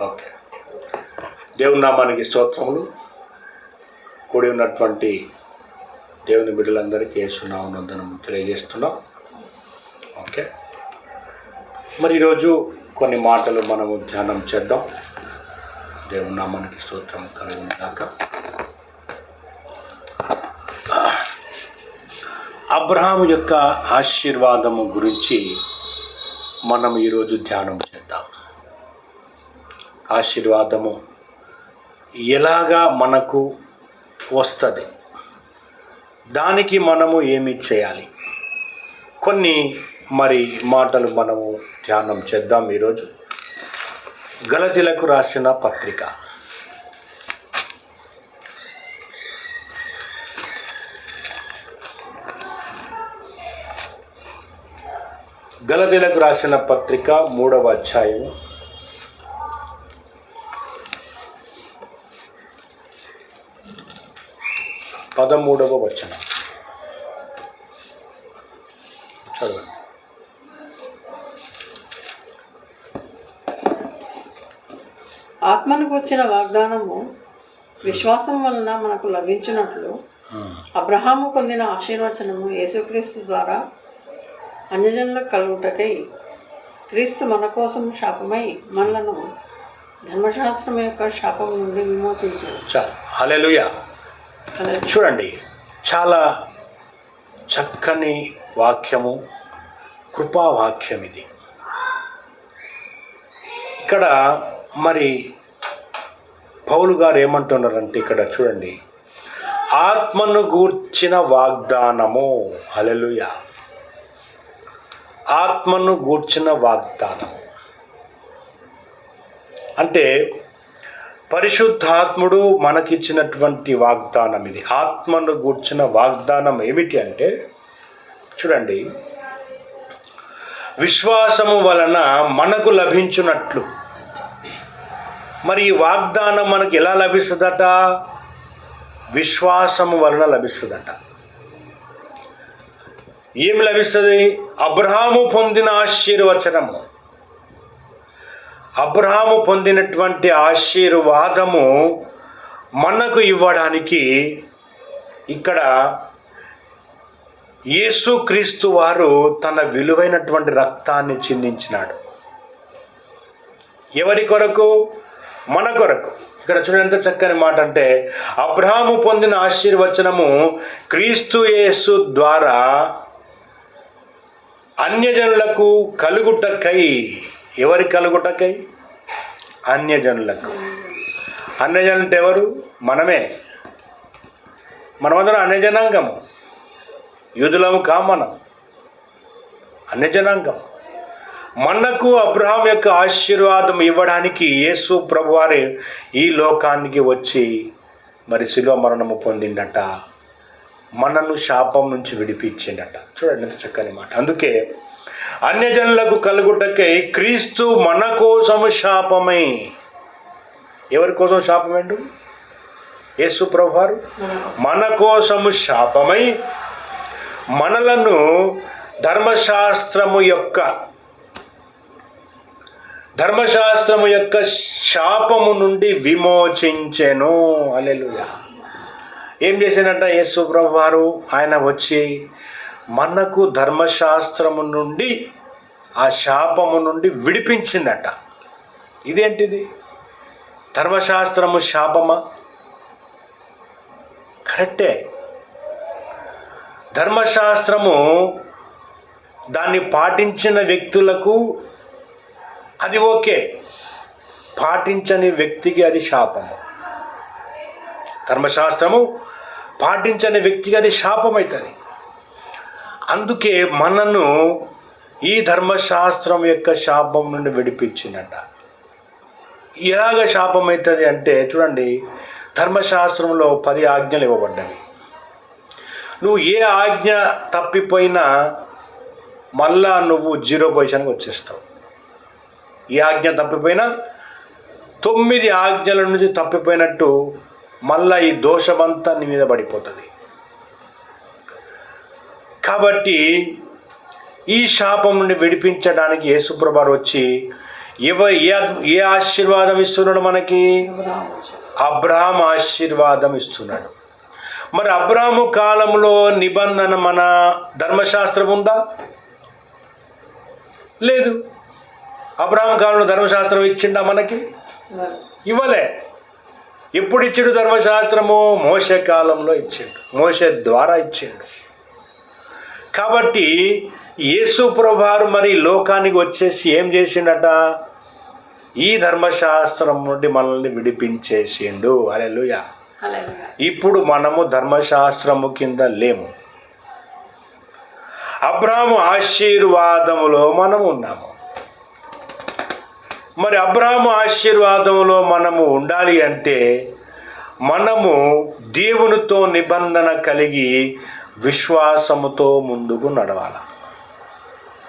Okay. దేవుని నామానికి స్తోత్రములు. కూడి ఉన్నటువంటి దేవుని బిడ్డలందరికీ యేసునామనందనం తెలియజేస్తున్నాం. ఓకే. మరి ఈరోజు కొన్ని మాటలు మనము ధ్యానం చేద్దాం. దేవుని నామానికి స్తోత్రం కలిగి దాకా అబ్రహాం యొక్క ఆశీర్వాదము గురించి మనం ఈరోజు ధ్యానం ఆశీర్వాదము ఎలాగా మనకు వస్తుంది? దానికి మనము ఏమి చేయాలి? కొన్ని మరి మాటలు మనము ధ్యానం చేద్దాం ఈరోజు. గలతిలకు రాసిన పత్రిక. గలదిలకు రాసిన పత్రిక మూడవ అధ్యాయం పదమూడవ వచనం. చదవండి. ఆత్మను వచ్చిన వాగ్దానము విశ్వాసం వలన మనకు లభించినట్లు అబ్రహాము పొందిన ఆశీర్వచనము యేసుక్రీస్తు ద్వారా అన్యజనులకు కలుగుటకై క్రీస్తు మన కోసం శాపమై మనలను ధర్మశాస్త్రం యొక్క శాపం నుండి చాలు హలెలుయా అలా చూడండి చాలా చక్కని వాక్యము కృపావాక్యం ఇది. ఇక్కడ మరి పౌలు గారు ఏమంటున్నారంటే ఇక్కడ చూడండి ఆత్మను గూర్చిన వాగ్దానము. హలెలుయ ఆత్మను గూర్చిన వాగ్దానం అంటే పరిశుద్ధాత్ముడు మనకిచ్చినటువంటి వాగ్దానం ఇది. ఆత్మను గూర్చిన వాగ్దానం ఏమిటి అంటే చూడండి విశ్వాసము వలన మనకు లభించున్నట్లు మరి ఈ వాగ్దానం మనకు ఎలా లభిస్తుందట? విశ్వాసము వలన లభిస్తుందట. ఏం లభిస్తుంది? అబ్రహాము పొందిన ఆశీర్వచనము. అబ్రహాము పొందినటువంటి ఆశీర్వాదము మనకు ఇవ్వడానికి ఇక్కడ యేసుక్రీస్తు వారు తన విలువైనటువంటి రక్తాన్ని చిందించినాడు. ఎవరి కొరకు? మన కొరకు. ఇక్కడ చూడండి ఎంత చక్కని మాట అంటే అబ్రహాము పొందిన ఆశీర్వచనము క్రీస్తు యేసు ద్వారా అన్యజనులకు కలుగుటకై ఎవరి కలుగుటకై అన్యజనులకు. అన్యజనులు అంటే ఎవరు? మనమే. మనమందరం అన్యజనాంగము యూదులము కా మనం అన్యజనాంగం. మనకు అబ్రహాం యొక్క ఆశీర్వాదం ఇవ్వడానికి యేసు ప్రభువారే ఈ లోకానికి వచ్చి మరి శిలువ మరణము పొందిండట. మనను శాపం నుంచి విడిపించిండట. చూడండి ఎంత చక్కని మాట. అందుకే అన్యజనులకు కలుగుటకై క్రీస్తు మన కోసము శాపమై. ఎవరి కోసం శాపమేండు యేసు ప్రభువారు? మన కోసము శాపమై మనలను ధర్మశాస్త్రము యొక్క ధర్మశాస్త్రము యొక్క శాపము నుండి విమోచించెను. అలెలుయా ఏం చేశానంట యేసు ప్రభు వారు ఆయన వచ్చి మనకు ధర్మశాస్త్రము నుండి ఆ శాపము నుండి విడిపించిందట. ఇదేంటిది? ధర్మశాస్త్రము శాపమా? కరెక్టే. ధర్మశాస్త్రము దాన్ని పాటించిన వ్యక్తులకు అది ఓకే. పాటించని వ్యక్తికి అది శాపము. ధర్మశాస్త్రము పాటించని వ్యక్తికి అది శాపం అవుతుంది అందుకే మనను ఈ ధర్మశాస్త్రం యొక్క శాపం నుండి విడిపించిందట. ఎలాగ శాపం అవుతుంది అంటే చూడండి ధర్మశాస్త్రంలో పది ఆజ్ఞలు ఇవ్వబడ్డవి నువ్వు ఏ ఆజ్ఞ తప్పిపోయినా మళ్ళా నువ్వు జీరో పొజిషన్కి వచ్చేస్తావు. ఏ ఆజ్ఞ తప్పిపోయినా తొమ్మిది ఆజ్ఞల నుంచి తప్పిపోయినట్టు మళ్ళా ఈ దోషమంతా నీ మీద పడిపోతుంది. కాబట్టి ఈ శాపం నుండి విడిపించడానికి యేసుప్రభారు వచ్చి ఇవ ఏ ఏ ఆశీర్వాదం ఇస్తున్నాడు మనకి? అబ్రహాము అబ్రహాం ఆశీర్వాదం ఇస్తున్నాడు. మరి అబ్రాము కాలంలో నిబంధన మన ధర్మశాస్త్రం ఉందా? లేదు. అబ్రాహం కాలంలో ధర్మశాస్త్రం ఇచ్చిండా మనకి? ఇవ్వలే. ఎప్పుడు ఇచ్చిండు ధర్మశాస్త్రము? మోసే కాలంలో ఇచ్చిండు. మోసే ద్వారా ఇచ్చిండు. కాబట్టి యేసు ప్రభువారు మరి లోకానికి వచ్చేసి ఏం చేసిండట? ఈ ధర్మశాస్త్రం నుండి మనల్ని విడిపించేసిండు. అలెలుయా. ఇప్పుడు మనము ధర్మశాస్త్రము కింద లేము. అబ్రాము ఆశీర్వాదములో మనం ఉన్నాము. మరి అబ్రాము ఆశీర్వాదంలో మనము ఉండాలి అంటే మనము దేవునితో నిబంధన కలిగి విశ్వాసముతో ముందుకు నడవాలి.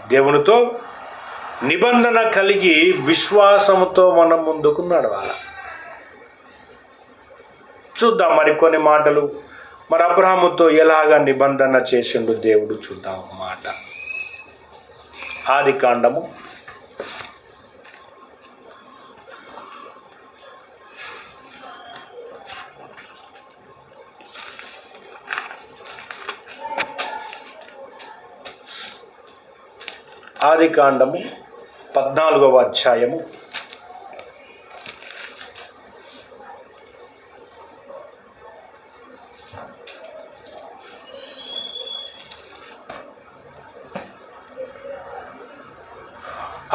దేవునితో నిబంధన కలిగి విశ్వాసముతో మనం ముందుకు నడవాలి. చూద్దాం మరి కొన్ని మాటలు. మరి అబ్రాహముతో ఎలాగ నిబంధన చేసిండు దేవుడు చూద్దాం ఒక మాట. ఆది కాండము ఆది కాండము పద్నాలుగవ అధ్యాయము.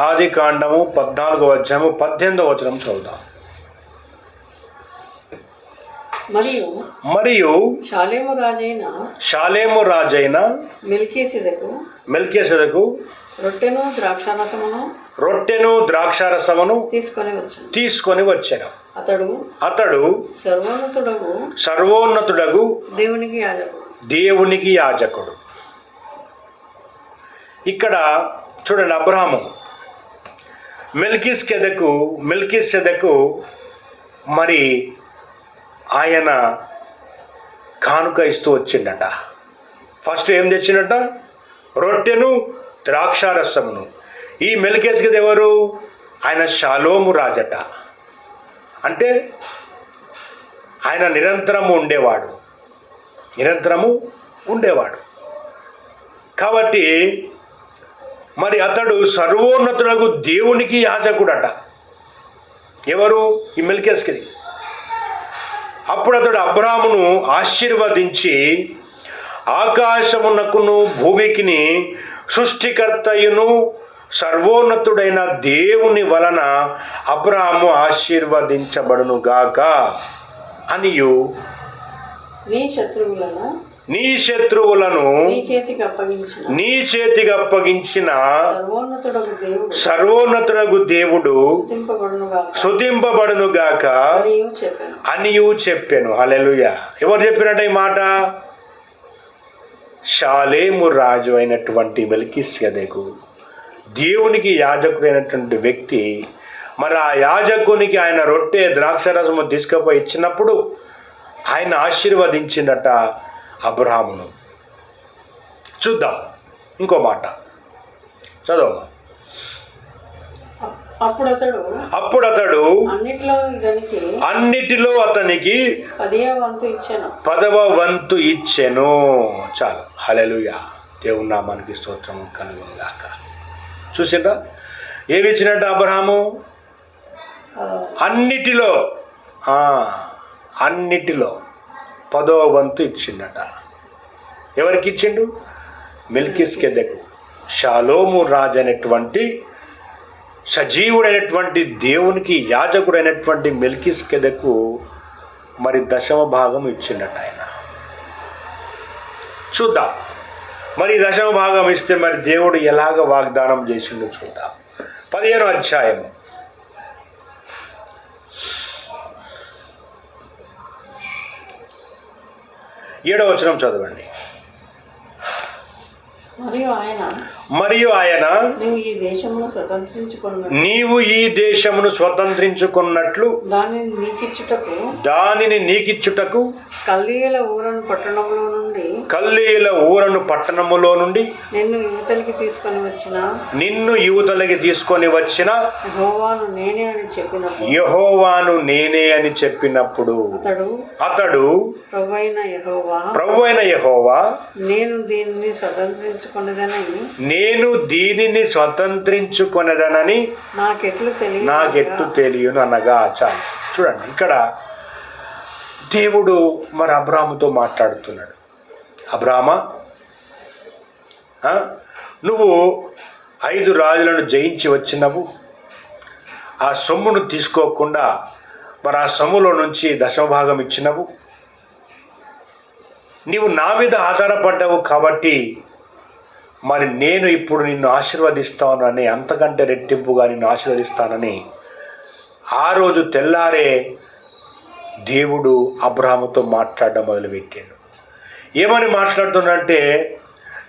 ఆది కాండము పద్నాలుగవ అధ్యాయము పద్దెనిమిదవ వచనం చదువుదాం. మరియు మరియు షాలేము రాజైన షాలేము రాజైన మెల్కీసెదకు మెల్కేసెదకు రొట్టెను ద్రాక్షారసమును రొట్టెను ద్రాక్షారసమును తీసుకొని వచ్చాను. తీసుకొని వచ్చాను. అతడు అతడు సర్వోన్నతుడకు సర్వోన్నతుడగు దేవునికి యాజకుడు. దేవునికి యాజకుడు. ఇక్కడ చూడండి అబ్రహాము. మెల్కిస్కెదకు మెల్కిసెదకు మరి ఆయన కానుక ఇస్తూ వచ్చిండట. ఫస్ట్ ఏం తెచ్చిండట? రొట్టెను ద్రాక్షారసమును. ఈ మెల్కేస్కెద్ ఎవరు? ఆయన షాలోము రాజట. అంటే ఆయన నిరంతరము ఉండేవాడు. నిరంతరము ఉండేవాడు. కాబట్టి మరి అతడు సర్వోన్నతులకు దేవునికి యాజకుడట. ఎవరు? ఈ మెల్కేస్కిది అప్పుడు అతడు అబ్రామును ఆశీర్వదించి ఆకాశమునకును భూమికిని సృష్టికర్తయును సర్వోన్నతుడైన దేవుని వలన అబ్రాము ఆశీర్వదించబడును గాక అనియు నీ శత్రువులను నీ శత్రువులను నీ చేతికి అప్పగించిన సర్వోన్నతుడకు దేవుడు సర్వోన్నతుడగు దేవుడు స్థుతింపబడునుగా శుతింపబడును గాక అనియు చెప్పాను. హల్లెలూయా. ఎవరు చెప్పినట్ట ఈ మాట? షాలేము రాజు అయినటువంటి మెల్కిస్యదకు దేవునికి యాజకుడైనటువంటి వ్యక్తి మరి ఆ యాజకునికి ఆయన రొట్టె ద్రాక్షరసము తీసుకుపోయి ఇచ్చినప్పుడు ఆయన ఆశీర్వదించిందట అబ్రహామును. చూద్దాం ఇంకో మాట. చదవమ్మా. అప్పుడు అతడు అప్పుడు అతడు అన్నిట్లో అతనికి పదవ వంతు ఇచ్చెను. చాలు. హలెలుయా దేవుని నామానికి స్తోత్రం కనుగొనగాక. చూసిండ్రా ఏమి ఇచ్చినట్టు అబ్రహాము? అన్నిటిలో అన్నిటిలో పదో వంతు ఇచ్చిండట ఎవరికి ఇచ్చిండు మిల్కిస్కెదకు. షాలోము రాజు అనేటువంటి సజీవుడైనటువంటి దేవునికి యాజకుడైనటువంటి మెల్కిస్కెదకు మరి దశమ భాగం ఇచ్చిండట ఆయన. చూద్దాం. మరి దశమ భాగం ఇస్తే మరి దేవుడు ఎలాగ వాగ్దానం చేసిండో చూద్దాం. పదిహేను అధ్యాయం. ఏడవ వచనం చదవండి. మరియు ఆయన మరియు ఆయన నీవు ఈ దేశమును స్వతంత్రించుకున్నట్లు దానిని నీకిచ్చుటకు దానిని నీకిచ్చుటకు కల్దీయుల ఊరను పట్టణంలో నుండి కల్లీల ఊరను పట్టణములో నుండి నిన్ను యువతలకి తీసుకొని వచ్చిన నిన్ను యువతలకి తీసుకొని వచ్చిన యెహోవాను నేనే అని చెప్పినప్పుడు యహోవాను నేనే అని చెప్పినప్పుడు అతడు అతడు ప్రభైన యెహోవా ప్రభు అయిన యహోవా నేను దీనిని స్వతంత్రించుకున్నదని నేను దీనిని స్వతంత్రించుకొనదనని నాకెట్లు తెలియదు నాకెట్టు తెలియను అనగా చాలు. చూడండి ఇక్కడ దేవుడు మరి అబ్రాముతో మాట్లాడుతున్నాడు. అబ్రామ ఆ, నువ్వు ఐదు రాజులను జయించి వచ్చినవు. ఆ సొమ్మును తీసుకోకుండా మరి ఆ సొమ్ములో నుంచి దశభాగం ఇచ్చినవు. నీవు నా మీద ఆధారపడ్డావు కాబట్టి మరి నేను ఇప్పుడు నిన్ను ఆశీర్వదిస్తానని అంతకంటే రెట్టింపుగా నిన్ను ఆశీర్వదిస్తానని ఆ రోజు తెల్లారే దేవుడు అబ్రహాముతో మాట్లాడడం మొదలుపెట్టాడు. ఏమని మాట్లాడుతున్నంటే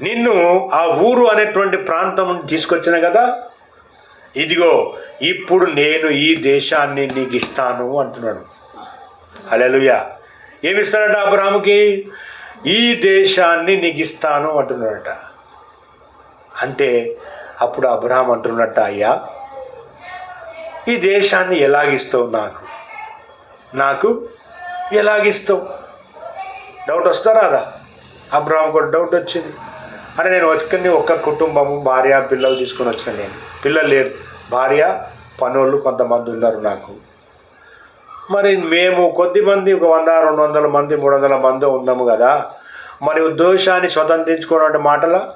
నిన్ను ఆ ఊరు అనేటువంటి ప్రాంతం తీసుకొచ్చిన కదా ఇదిగో ఇప్పుడు నేను ఈ దేశాన్ని నీకు ఇస్తాను అంటున్నాడు. అలెలుయ ఏమిస్తాడట అబ్రాహాముకి? ఈ దేశాన్ని నీకు ఇస్తాను అంటున్నాడట. అంటే అప్పుడు అబ్రహాం అంటున్నట్ట అయ్యా ఈ దేశాన్ని ఎలాగిస్తావు నాకు? నాకు ఎలాగిస్తావు? డౌట్ వస్తారా రా? అబ్రహాం కూడా డౌట్ వచ్చింది. అరే నేను ఒక్కరిని ఒక్క కుటుంబము భార్య పిల్లలు తీసుకొని వచ్చిన నేను? పిల్లలు లేరు. భార్య పనులు కొంతమంది ఉన్నారు నాకు. మరి మేము కొద్ది మంది ఒక వంద రెండు వందల మంది మూడు వందల మంది ఉన్నాము కదా? మరి ఉద్దేశాన్ని స్వతంత్రించుకోవడం అంటే మాటలా?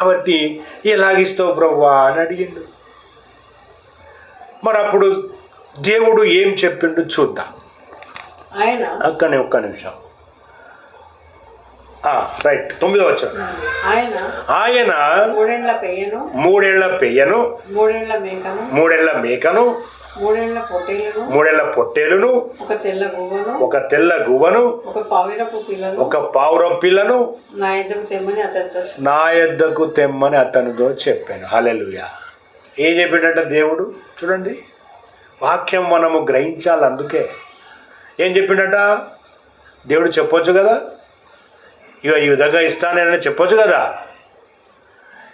కాబట్టి ఎలాగిస్తావు ప్రభువా అని అడిగిండు. మరి అప్పుడు దేవుడు ఏం చెప్పిండు చూద్దాం. ఆయన? అక్కనే ఒక్క నిమిషం. రైట్ తొమ్మిదో వచ్చాడు ఆయన? ఆయన మూడేళ్ళ పెయ్యను. మూడేళ్ళ పెయ్యను. మూడేళ్ళ మేకను. మూడేళ్ళ మేకను. మూడేళ్ళ పొట్టేలను ఒక తెల్ల గువ్వను ఒక తెల్ల గువ్వను ఒక పావిరపు పిల్లను ఒక పావురం పిల్లను నా యొద్దకు తెమ్మని అతనితో చెప్పాను. హలెలుయా ఏం చెప్పాడంట దేవుడు? చూడండి. వాక్యం మనము గ్రహించాలి అందుకే. ఏం చెప్పిండట? దేవుడు చెప్పొచ్చు కదా? ఇక ఈ విధంగా ఇస్తానని చెప్పొచ్చు కదా?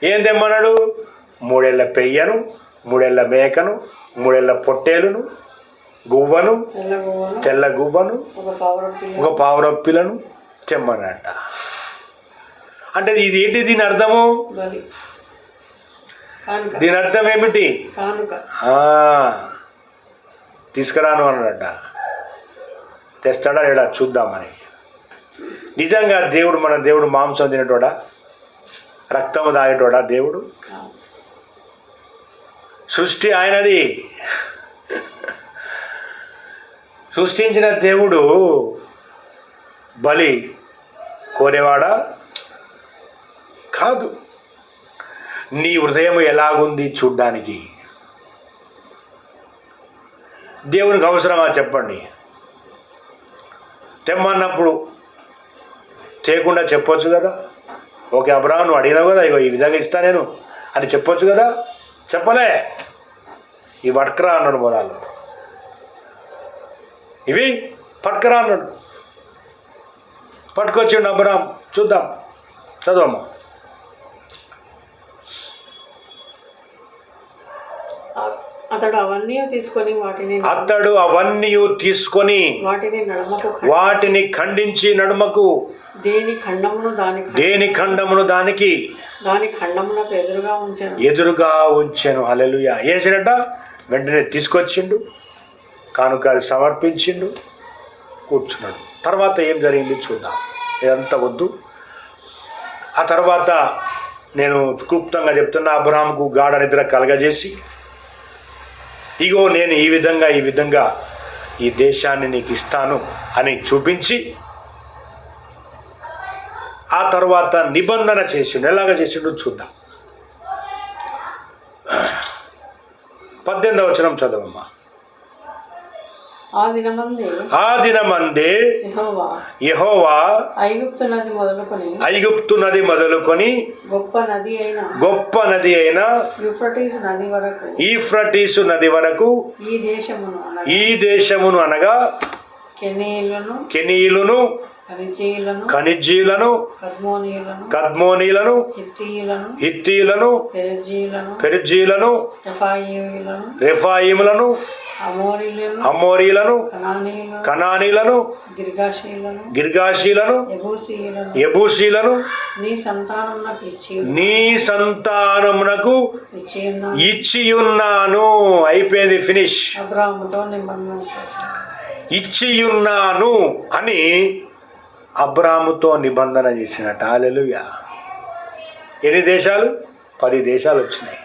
ఏం తెమ్మన్నాడు? మూడేళ్ళ పెయ్యను మూడేళ్ళ మేకను మూడేళ్ళ పొట్టేలును గువ్వను తెల్ల గువ్వను ఒక పావురప్పిలను తెమ్మనట అంటే ఇది ఏంటి దీని అర్థము? దీని అర్థం ఏమిటి? తీసుకురాను అన్నట. తెస్తాడా లేడా చూద్దామని. నిజంగా దేవుడు మన దేవుడు మాంసం తినేటోడా? రక్తము తాగేటోడా దేవుడు. సృష్టి ఆయనది. సృష్టించిన దేవుడు బలి కోరేవాడా? కాదు. నీ హృదయం ఎలాగుంది చూడ్డానికి? దేవునికి అవసరమా చెప్పండి. తెమ్మన్నప్పుడు చేయకుండా చెప్పొచ్చు కదా? ఓకే అబ్రాహం నువ్వు అడిగినావు కదా ఇగో ఈ విధంగా ఇస్తా నేను అని చెప్పొచ్చు కదా? చెప్పలే. ఈ పట్టుకురా అన్నాడు మొదలు ఇవి పట్టుకురా అన్నాడు. పట్టుకొచ్చిండు అబ్రాహం చూద్దాం చదవమ్మా. అతడు అవన్నీ తీసుకొని వాటిని అతడు అవన్నీ తీసుకొని వాటిని నడుమకు వాటిని ఖండించి నడుమకు దేని ఖండమును దాని ఖ- దేని ఖండమును దానికి దాని ఖండమునకు ఎదురుగా ఉంచాను. ఎదురుగా ఉంచాను. హల్లెలూయా. ఏం వెంటనే తీసుకొచ్చిండు. కానుకలు సమర్పించిండు. కూర్చున్నాడు. తర్వాత ఏం జరిగింది చూద్దాం. ఇదంతా వద్దు. ఆ తర్వాత నేను క్లుప్తంగా చెప్తున్నా అబ్రహాంకు గాఢ నిద్ర కలగజేసి ఇగో నేను ఈ విధంగా ఈ విధంగా ఈ దేశాన్ని నీకు ఇస్తాను అని చూపించి ఆ తర్వాత నిబంధన చేసిండు. ఎలాగ చేసిండు చూద్దాం. పద్దెనిమిదవ వచనం చదవమ్మా. ఆ దినమందే యెహోవా ఐగుప్తు నది మొదలుకొని ఐగుప్తు నది మొదలుకొని గొప్ప నది అయిన గొప్ప నది అయిన యూఫ్రటీస్ నది వరకు ఈఫ్రటీసు నది వరకు ఈ దేశమును అనగా ఈ ఖనిజీలను కద్మోనీలను హిత్తీలను పెరిజీలను రెఫాయిములను అమోరీలను కనానీలను ఎబూసీయులను ఎబూసీలను నీ సంతానమునకు ఇచ్చి ఉన్న ఇచ్చియున్నాను. అయిపోయింది ఫినిష్. ఇచ్చియున్నాను అని అబ్రాముతో నిబంధన చేసినట్టు. హాలెలుయా ఎన్ని దేశాలు? పది దేశాలు వచ్చినాయి.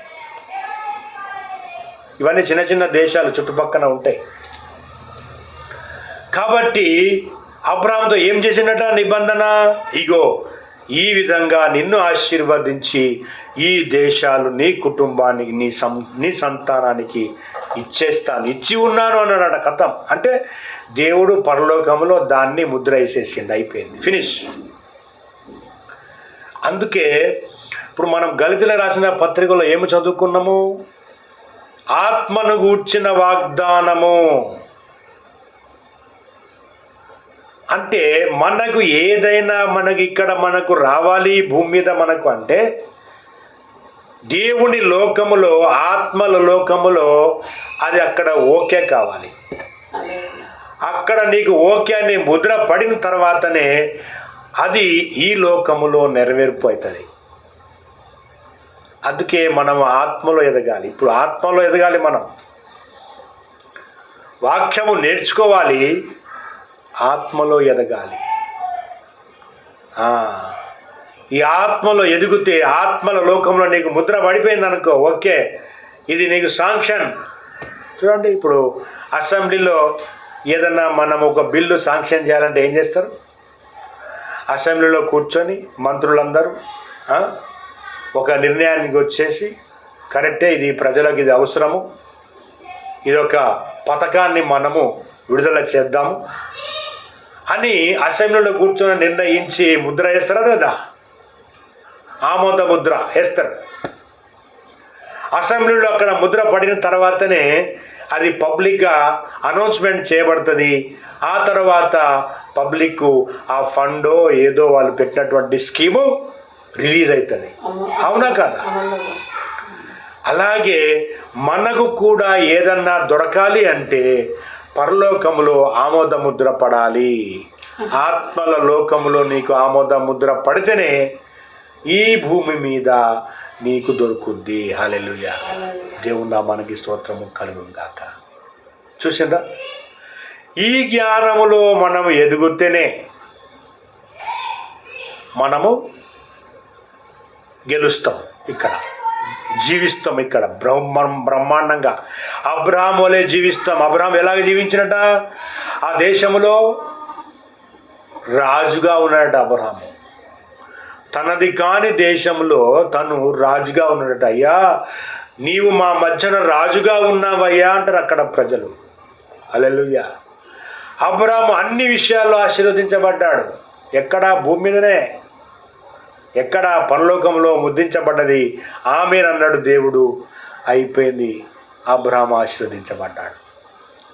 ఇవన్నీ చిన్న చిన్న దేశాలు చుట్టుపక్కన ఉంటాయి. కాబట్టి అబ్రామ్తో ఏం చేసినట నిబంధన? ఇగో ఈ విధంగా నిన్ను ఆశీర్వదించి ఈ దేశాలు నీ కుటుంబానికి నీ సం నీ సంతానానికి ఇచ్చేస్తాను. ఇచ్చి ఉన్నాను అన్నాడట కథం. అంటే దేవుడు పరలోకంలో దాన్ని ముద్ర వేసేసిండు అయిపోయింది. ఫినిష్ అందుకే ఇప్పుడు మనం గలితుల రాసిన పత్రికలో ఏమి చదువుకున్నాము? ఆత్మను గూర్చిన వాగ్దానము. అంటే మనకు ఏదైనా మనకి ఇక్కడ మనకు రావాలి భూమి మీద మనకు అంటే దేవుని లోకములో ఆత్మల లోకములో అది అక్కడ ఓకే కావాలి. అక్కడ నీకు ఓకే అని ముద్ర పడిన తర్వాతనే అది ఈ లోకములో నెరవేర్పు అవుతుంది. అందుకే మనం ఆత్మలో ఎదగాలి. ఇప్పుడు ఆత్మలో ఎదగాలి మనం. వాక్యము నేర్చుకోవాలి. ఆత్మలో ఎదగాలి. ఈ ఆత్మలో ఎదిగితే ఆత్మల లోకంలో నీకు ముద్ర పడిపోయింది అనుకో ఓకే ఇది నీకు శాంక్షన్ చూడండి ఇప్పుడు అసెంబ్లీలో ఏదన్నా మనం ఒక బిల్లు శాంక్షన్ చేయాలంటే ఏం చేస్తారు? అసెంబ్లీలో కూర్చొని మంత్రులందరూ ఒక నిర్ణయానికి వచ్చేసి కరెక్టే ఇది ప్రజలకు ఇది అవసరము ఇది ఒక పథకాన్ని మనము విడుదల చేద్దాము అని అసెంబ్లీలో కూర్చొని నిర్ణయించి ముద్ర వేస్తారా లేదా? ఆమోద ముద్ర వేస్తారు. అసెంబ్లీలో అక్కడ ముద్ర పడిన తర్వాతనే అది పబ్లిక్గా అనౌన్స్మెంట్ చేయబడుతుంది. ఆ తర్వాత పబ్లిక్ ఆ ఫండో ఏదో వాళ్ళు పెట్టినటువంటి స్కీము రిలీజ్ అవుతుంది అవునా కదా? అలాగే మనకు కూడా ఏదన్నా దొరకాలి అంటే పరలోకములో ఆమోద ముద్ర పడాలి. ఆత్మల లోకములో నీకు ఆమోద ముద్ర పడితేనే ఈ భూమి మీద నీకు దొరుకుద్ది. హాలెలుయ దేవుని మనకి స్తోత్రము కలుగును గాక చూసిందా ఈ జ్ఞానములో మనం ఎదుగుతేనే మనము గెలుస్తాం ఇక్కడ. జీవిస్తాం ఇక్కడ. బ్రహ్మ బ్రహ్మాండంగా. అబ్రాహం వలె జీవిస్తాం. అబ్రాహం ఎలాగ జీవించినట? ఆ దేశంలో రాజుగా ఉన్నాడట అబ్రహాము. తనది కాని దేశంలో తను రాజుగా ఉన్నాడట అయ్యా నీవు మా మధ్యన రాజుగా ఉన్నావయ్యా అంటారు అక్కడ ప్రజలు. అలెలుయ్యా అబ్రాము అన్ని విషయాల్లో ఆశీర్వదించబడ్డాడు. ఎక్కడ భూమి మీదనే ఎక్కడ పరలోకంలో ముద్రించబడ్డది. ఆమెనన్నాడు దేవుడు. అయిపోయింది. అబ్రాహం ఆశీర్వదించబడ్డాడు.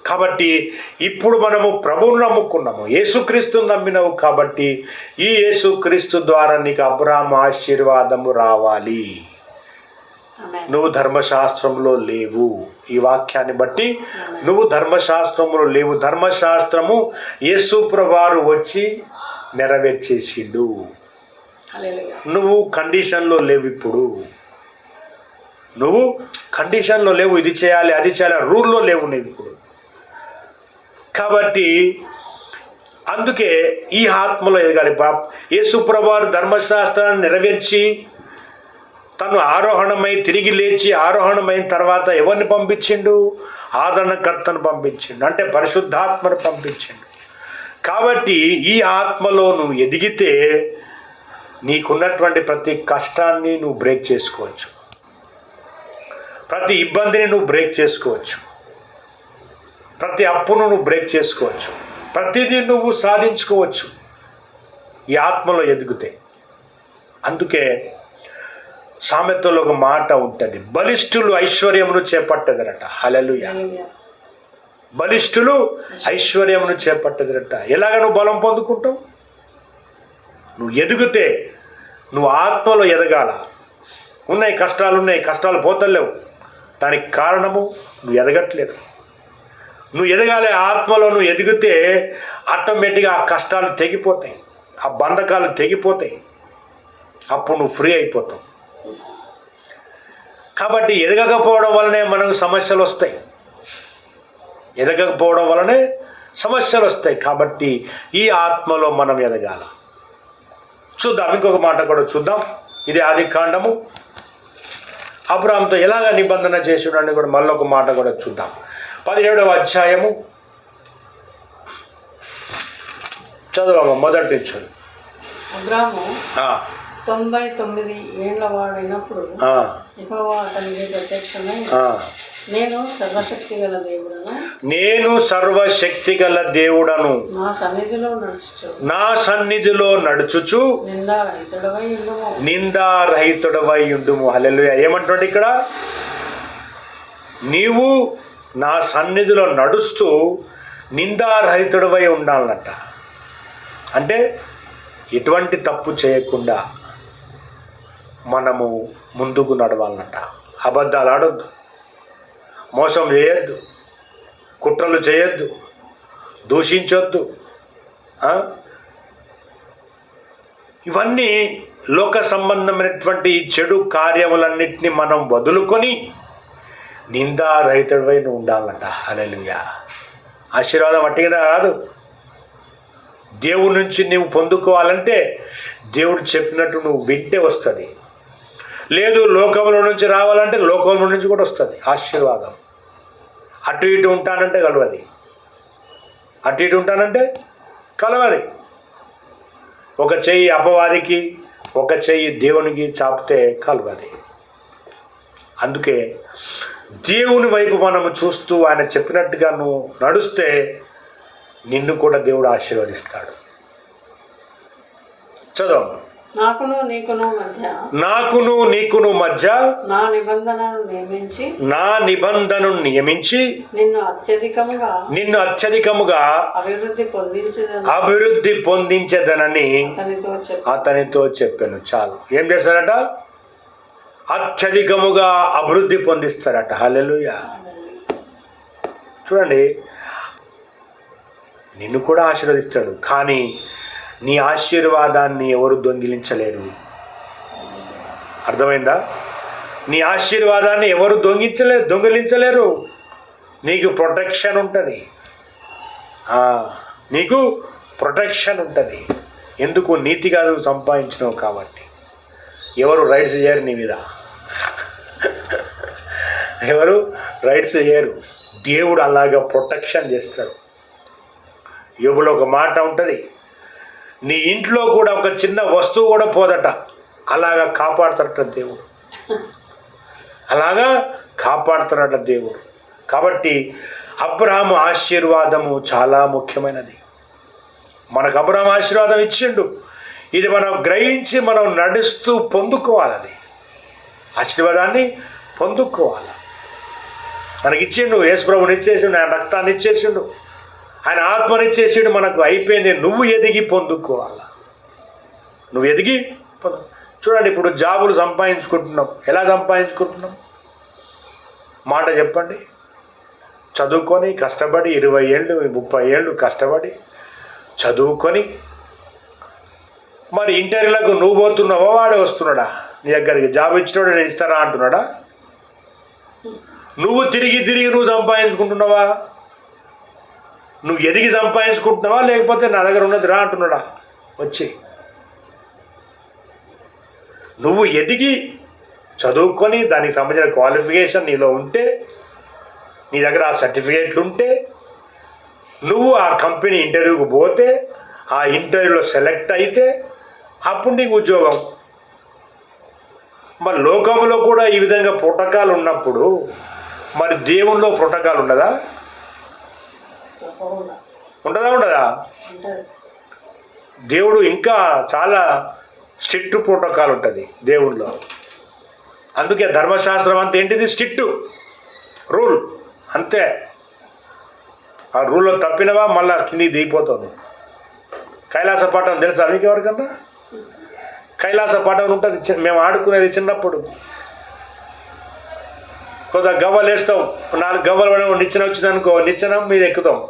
కాబట్టి ఇప్పుడు మనము ప్రభువును నమ్ముకున్నాము యేసుక్రీస్తుని నమ్మినవు కాబట్టి ఈ యేసుక్రీస్తు ద్వారా నీకు అబ్రాహం ఆశీర్వాదము రావాలి. నువ్వు ధర్మశాస్త్రంలో లేవు. ఈ వాక్యాన్ని బట్టి నువ్వు ధర్మశాస్త్రంలో లేవు. ధర్మశాస్త్రము యేసుప్రవారు వచ్చి నెరవేర్చేసిండు. నువ్వు కండిషన్లో లేవు ఇప్పుడు. నువ్వు కండిషన్లో లేవు. ఇది చేయాలి అది చేయాలి రూల్లో లేవు నువ్వు ఇప్పుడు. కాబట్టి అందుకే ఈ ఆత్మలో ఎదగాలి. యేసుప్రభారు ధర్మశాస్త్రాన్ని నెరవేర్చి తను ఆరోహణమై తిరిగి లేచి ఆరోహణమైన తర్వాత ఎవరిని పంపించిండు? ఆదరణకర్తను పంపించిండు. అంటే పరిశుద్ధాత్మను పంపించిండు. కాబట్టి ఈ ఆత్మలో నువ్వు ఎదిగితే నీకున్నటువంటి ప్రతి కష్టాన్ని నువ్వు బ్రేక్ చేసుకోవచ్చు. ప్రతి ఇబ్బందిని నువ్వు బ్రేక్ చేసుకోవచ్చు. ప్రతి అప్పును నువ్వు బ్రేక్ చేసుకోవచ్చు. ప్రతిదీ నువ్వు సాధించుకోవచ్చు. ఈ ఆత్మలో ఎదిగితే. అందుకే సామెతలో ఒక మాట ఉంటుంది. బలిష్ఠులు ఐశ్వర్యమును చేపట్టదరట హలలుయ హల్లెలూయా. బలిష్ఠులు ఐశ్వర్యమును చేపట్టదరట ఎలాగ నువ్వు బలం పొందుకుంటావు? నువ్వు ఎదిగితే నువ్వు ఆత్మలో ఎదగాల. ఉన్నాయి కష్టాలు ఉన్నాయి కష్టాలు పోతలేవు. దానికి కారణము నువ్వు ఎదగట్లేదు. నువ్వు ఎదగాలి ఆత్మలో నువ్వు ఎదిగితే ఆటోమేటిక్గా ఆ కష్టాలు తెగిపోతాయి ఆ బంధకాలు తెగిపోతాయి. అప్పుడు నువ్వు ఫ్రీ అయిపోతావు. కాబట్టి ఎదగకపోవడం వలనే మనకు సమస్యలు వస్తాయి. ఎదగకపోవడం వలనే సమస్యలు వస్తాయి. కాబట్టి ఈ ఆత్మలో మనం ఎదగాల. చూద్దాం ఇంకొక మాట కూడా చూద్దాం. ఇది ఆది కాండము. అబ్రామ్తో ఎలాగ నిబంధన చేసుడని కూడా మళ్ళీ ఒక మాట కూడా చూద్దాం. పదిహేడవ అధ్యాయము. చదవమ్మ మొదటి నుంచి. అబ్రాము తొంభై తొమ్మిది ఏండ్ల వాడైనప్పుడు అతనికి ప్రత్యక్షమై. నేను సర్వశక్తి గల దేవుడను నేను సర్వశక్తి గల దేవుడను నా సన్నిధిలో నడుచు నా సన్నిధిలో నడుచుచు నిందా ఇతడవై ఉండుము. నిందారహితుడవై ఉండుము. హల్లెలూయా. ఏమంటాడు ఇక్కడ? నీవు నా సన్నిధిలో నడుస్తూ నిందారహితుడవై ఉండాలన్నట. అంటే ఎటువంటి తప్పు చేయకుండా మనము ముందుకు నడవాలన్నట. అబద్ధాలు ఆడొద్దు. మోసం చేయొద్దు. కుట్రలు చేయొద్దు. దూషించొద్దు. ఇవన్నీ లోక సంబంధమైనటువంటి చెడు కార్యములన్నింటినీ మనం వదులుకొని నిందారహితుడిపై నువ్వు ఉండాలంట. హల్లెలూయా. ఆశీర్వాదం అట్టిగా రాదు. దేవుడి నుంచి నువ్వు పొందుకోవాలంటే దేవుడు చెప్పినట్టు నువ్వు వింటే వస్తుంది. లేదు లోకంలో నుంచి రావాలంటే లోకంలో నుంచి కూడా వస్తుంది. ఆశీర్వాదం. అటు ఇటు ఉంటానంటే కలవది. అటు ఇటు ఉంటానంటే కలవది. ఒక చెయ్యి అపవాదికి ఒక చెయ్యి దేవునికి చాపితే కలవది. అందుకే దేవుని వైపు మనము చూస్తూ ఆయన చెప్పినట్టుగా నువ్వు నడుస్తే నిన్ను కూడా దేవుడు ఆశీర్వదిస్తాడు. చదవమ్మా నాకును నీకును మధ్య నాకును నీకును మధ్య నా నిబంధనను నియమించి నా నిబంధనను నియమించి నిన్ను అత్యధికముగా నిన్ను అత్యధికముగా అభివృద్ధి పొందించదని. అభివృద్ధి పొందించదనని అతనితో చెప్పి. అతనితో చెప్పాను. చాలు. ఏం చేస్తారట? అత్యధికముగా అభివృద్ధి పొందిస్తారట. హల్లెలూయా. చూడండి నిన్ను కూడా ఆశీర్వదిస్తాడు కానీ నీ ఆశీర్వాదాన్ని ఎవరు దొంగిలించలేరు. అర్థమైందా? నీ ఆశీర్వాదాన్ని ఎవరు దొంగించలే దొంగిలించలేరు. నీకు ప్రొటెక్షన్ ఉంటుంది. నీకు ప్రొటెక్షన్ ఉంటుంది. ఎందుకు నీతిగా సంపాదించినావు కాబట్టి? ఎవరు రైడ్స్ చేయరు నీ మీద. ఎవరు? రైట్స్ చేయరు. దేవుడు అలాగా ప్రొటెక్షన్ చేస్తాడు. యోగులో ఒక మాట ఉంటుంది. నీ ఇంట్లో కూడా ఒక చిన్న వస్తువు కూడా పోదట. అలాగా కాపాడుతాడట దేవుడు. అలాగా కాపాడుతాడట దేవుడు. కాబట్టి అబ్రహాము ఆశీర్వాదము చాలా ముఖ్యమైనది. మనకు అబ్రహాం ఆశీర్వాదం ఇచ్చిండు. ఇది మనం గ్రహించి మనం నడుస్తూ పొందుకోవాలి అది. ఆశీర్వాదాన్ని పొందుకోవాలి. మనకి ఇచ్చిండు యేసుప్రభుని ఇచ్చేసిండు ఆయన రక్తాన్ని ఇచ్చేసిండు ఆయన ఆత్మని ఇచ్చేసిండు మనకు అయిపోయింది నువ్వు ఎదిగి పొందుకోవాలా? నువ్వు ఎదిగి పొందు చూడండి ఇప్పుడు జాబులు సంపాదించుకుంటున్నాం. ఎలా సంపాదించుకుంటున్నాం? మాట చెప్పండి. చదువుకొని కష్టపడి ఇరవై ఏళ్ళు ముప్పై ఏళ్ళు కష్టపడి చదువుకొని మరి ఇంటర్వ్యూలకు నువ్వు పోతున్నావా? వాడే వస్తున్నాడా? నీ దగ్గరికి జాబ్ ఇచ్చినోడు నేను ఇస్తారా అంటున్నాడా? నువ్వు తిరిగి తిరిగి నువ్వు సంపాదించుకుంటున్నావా? నువ్వు ఎదిగి సంపాదించుకుంటున్నావా? లేకపోతే నా దగ్గర ఉన్నది రా అంటున్నాడా? వచ్చి. నువ్వు ఎదిగి చదువుకొని దానికి సంబంధించిన క్వాలిఫికేషన్ నీలో ఉంటే నీ దగ్గర ఆ సర్టిఫికేట్లు ఉంటే నువ్వు ఆ కంపెనీ ఇంటర్వ్యూకి పోతే ఆ ఇంటర్వ్యూలో సెలెక్ట్ అయితే అప్పుడు నీకు ఉద్యోగం. మరి లోకంలో కూడా ఈ విధంగా ప్రోటోకాల్ ఉన్నప్పుడు మరి దేవుల్లో ప్రోటోకాల్ ఉండదా? ఉండదా ఉంటుంది. దేవుడు ఇంకా చాలా స్ట్రిక్ట్ ప్రోటోకాల్ ఉంటుంది దేవుడిలో అందుకే ధర్మశాస్త్రం అంతా ఏంటిది? Strict rule. అంతే. ఆ రూల్లో తప్పినవా మళ్ళా కిందికి దిగిపోతుంది. కైలాస పాఠం తెలుసా మీకు ఎవరికన్నా? కైలాస పాఠం ఉంటుంది. మేము ఆడుకునేది చిన్నప్పుడు. కొద్దిగా గవ్వలు వేస్తాం. నాలుగు గవ్వలు పడి నిచ్చెన వచ్చిందనుకో నిచ్చెన మీద ఎక్కుతాం.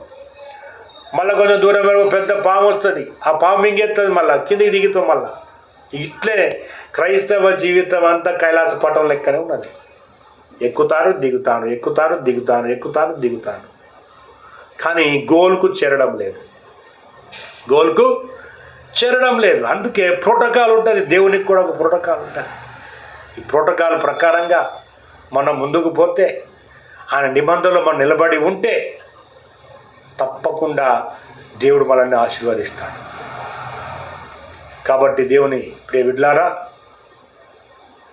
మళ్ళీ కొంచెం దూరం వరకు పెద్ద పాము వస్తుంది. ఆ పాము మింగెత్తది మళ్ళీ కిందికి దిగుతాం మళ్ళీ. ఇట్లే క్రైస్తవ జీవితం అంతా కైలాస పటం లెక్కనే ఉన్నది. ఎక్కుతారు దిగుతాను ఎక్కుతారు దిగుతాను ఎక్కుతాను దిగుతాను కానీ గోల్కు చేరడం లేదు. గోల్కు చేరడం లేదు. అందుకే ప్రోటోకాల్ ఉంటుంది. దేవునికి కూడా ఒక ప్రోటోకాల్ ఉంటుంది. ఈ ప్రోటోకాల్ ప్రకారంగా మనం ముందుకు పోతే ఆయన నిబంధనలో మనం నిలబడి ఉంటే తప్పకుండా దేవుడు మనల్ని ఆశీర్వదిస్తాడు. కాబట్టి దేవుని ప్రియ విడ్లారా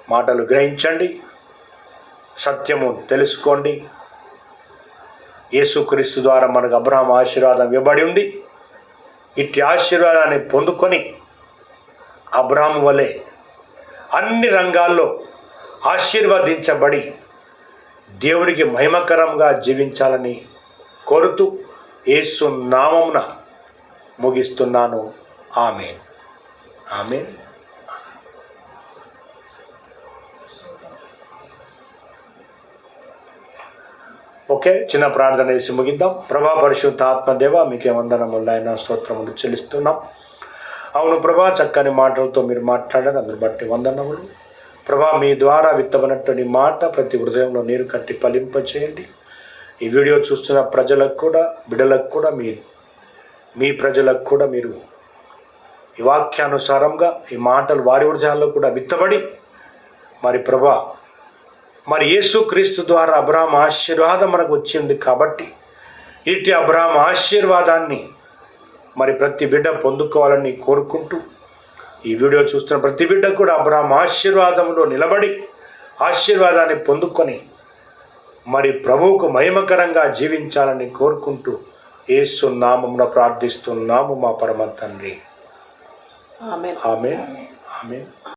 మాటలు గ్రహించండి సత్యము తెలుసుకోండి. యేసుక్రీస్తు ద్వారా మనకు అబ్రహం ఆశీర్వాదం ఇవ్వబడి ఉంది. ఇట్టి ఆశీర్వాదాన్ని పొందుకొని అబ్రహం వలె అన్ని రంగాల్లో ఆశీర్వదించబడి దేవునికి మహిమకరంగా జీవించాలని కోరుతూ యేసు నామమున ముగిస్తున్నాను. ఆమె ఆమె ఓకే చిన్న ప్రార్థన చేసి ముగిద్దాం. ప్రభా పరిశుద్ధ ఆత్మదేవ మీకే వందనములు ఆయన స్తోత్రములు చెల్లిస్తున్నాం. అవును ప్రభా చక్కని మాటలతో మీరు మాట్లాడారు అందరు బట్టి వందనములు. ప్రభా మీ ద్వారా విత్తబడినటువంటి మాట ప్రతి హృదయంలో నీరు కట్టి ఫలింపచేయండి. ఈ వీడియో చూస్తున్న ప్రజలకు కూడా బిడ్డలకు కూడా మీరు మీ ప్రజలకు కూడా మీరు ఈ వాక్యానుసారంగా ఈ మాటలు వారి హృదయాల్లో కూడా విత్తబడి మరి ప్రభా మరి యేసు క్రీస్తు ద్వారా అబ్రాహం ఆశీర్వాదం మనకు వచ్చింది కాబట్టి ఇట్టి అబ్రాహం ఆశీర్వాదాన్ని మరి ప్రతి బిడ్డ పొందుకోవాలని కోరుకుంటూ ఈ వీడియో చూస్తున్న ప్రతి బిడ్డ కూడా అబ్రాహం ఆశీర్వాదంలో నిలబడి ఆశీర్వాదాన్ని పొందుకొని మరి ప్రభువుకు మహిమకరంగా జీవించాలని కోరుకుంటూ యేసు నామమున ప్రార్థిస్తున్నాము మా పరమ తండ్రి. ఆమె ఆమె ఆమె